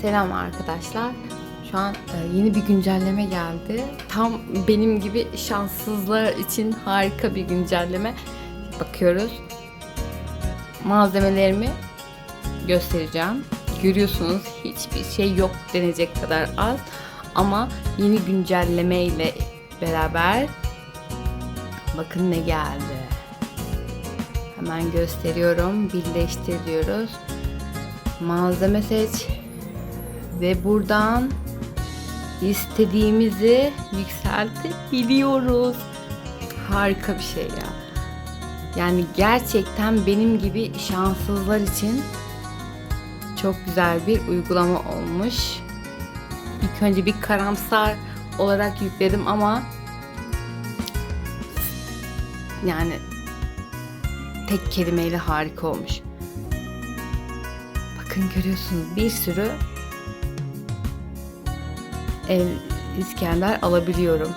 Selam arkadaşlar. Şu an e, yeni bir güncelleme geldi. Tam benim gibi şanssızlar için harika bir güncelleme. Bakıyoruz. Malzemelerimi göstereceğim. Görüyorsunuz hiçbir şey yok denecek kadar az. Ama yeni güncelleme ile beraber bakın ne geldi. Hemen gösteriyorum. Birleştir diyoruz. Malzeme seç ve buradan istediğimizi yükseltebiliyoruz. Harika bir şey ya. Yani gerçekten benim gibi şanssızlar için çok güzel bir uygulama olmuş. İlk önce bir karamsar olarak yükledim ama yani tek kelimeyle harika olmuş. Bakın görüyorsunuz bir sürü İskender alabiliyorum.